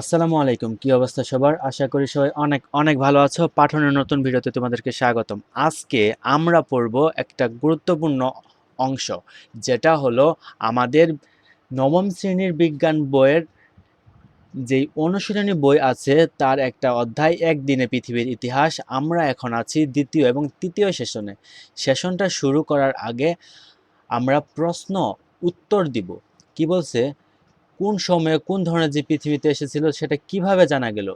আসসালামু আলাইকুম। কি অবস্থা সবার? আশা করি সবাই অনেক অনেক ভালো আছো। পাঠনের নতুন ভিডিওতে তোমাদেরকে স্বাগতম। আজকে আমরা পড়ব একটা গুরুত্বপূর্ণ অংশ, যেটা হলো আমাদের নবম শ্রেণির বিজ্ঞান বইয়ের যেই অনুশীলনী বই আছে, তার একটা অধ্যায়, একদিনে পৃথিবীর ইতিহাস। আমরা এখন আছি দ্বিতীয় এবং তৃতীয় সেশনে। সেশনটা শুরু করার আগে আমরা প্রশ্ন উত্তর দিব। কি বলছে? কোন সময়ে কোন ধরনের যে পৃথিবীতে এসেছিল সেটা কীভাবে জানা গেল?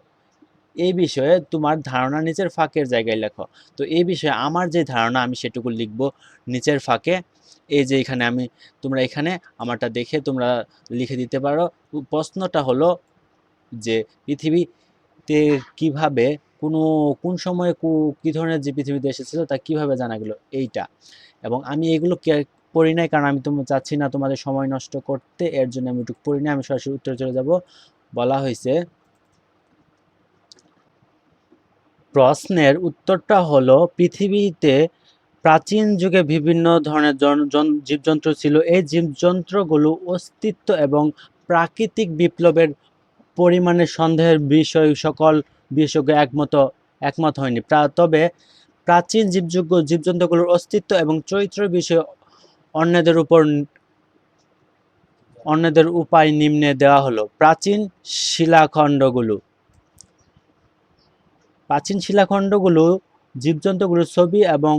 এই বিষয়ে তোমার ধারণা নিচের ফাঁকের জায়গায় লেখো। তো এই বিষয়ে আমার যে ধারণা আমি সেটুকু লিখব নিচের ফাঁকে। এই যে এখানে আমি, তোমরা এখানে আমারটা দেখে তোমরা লিখে দিতে পারো। প্রশ্নটা হলো যে পৃথিবীতে কীভাবে, কোনো, কোন সময়ে কু- ধরনের যে পৃথিবীতে এসেছিল তা কীভাবে জানা গেল? এইটা। এবং আমি এগুলো পড়ি নাই, কারণ আমি তোমার চাচ্ছি না তোমাদের সময় নষ্ট করতে, এর জন্য আমি একটু পড়ি নাই, আমি সরাসরি উত্তরে চলে যাব। বলা হয়েছে, প্রশ্নের উত্তরটা হলো, পৃথিবীতে প্রাচীন যুগে বিভিন্ন ধরনের জন- জন- জীবজন্তু ছিল। এই জীবজন্তুগুলো অস্তিত্ব এবং প্রাকৃতিক বিপ্লবের পরিমাণে সন্দেহের বিষয়, সকল বিশেষজ্ঞ একমত একমত হয়নি। তবে প্রাচীন জীবযোগ্য জীবজন্তুগুলোর অস্তিত্ব এবং চরিত্র বিষয়ে অন্যদের উপর অন্যদের উপায় নিম্নে দেওয়া হলো। প্রাচীন শিলাখণ্ডগুলো। প্রাচীন শিলাখণ্ডগুলো জীবজন্তুগুলোর ছবি এবং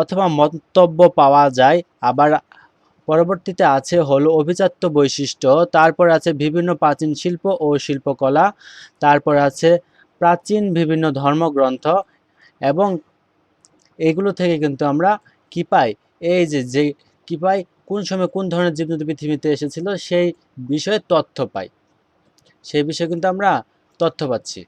অথবা মন্তব্য পাওয়া যায়। আবার পরবর্তীতে আছে হলো অভিজাত্য বৈশিষ্ট্য, তারপর আছে বিভিন্ন প্রাচীন শিল্প ও শিল্পকলা, তারপর আছে প্রাচীন বিভিন্ন ধর্মগ্রন্থ এবং এগুলো থেকে কিন্তু আমরা কী পাই? এই যে যে কি পাই কোন সময় কোন ধরনের জীবজন্তু পৃথিবীতে এসেছিল? সেই বিষয়ে তথ্য পাই সেই বিষয়ে কিন্তু আমরা তথ্য পাচ্ছি।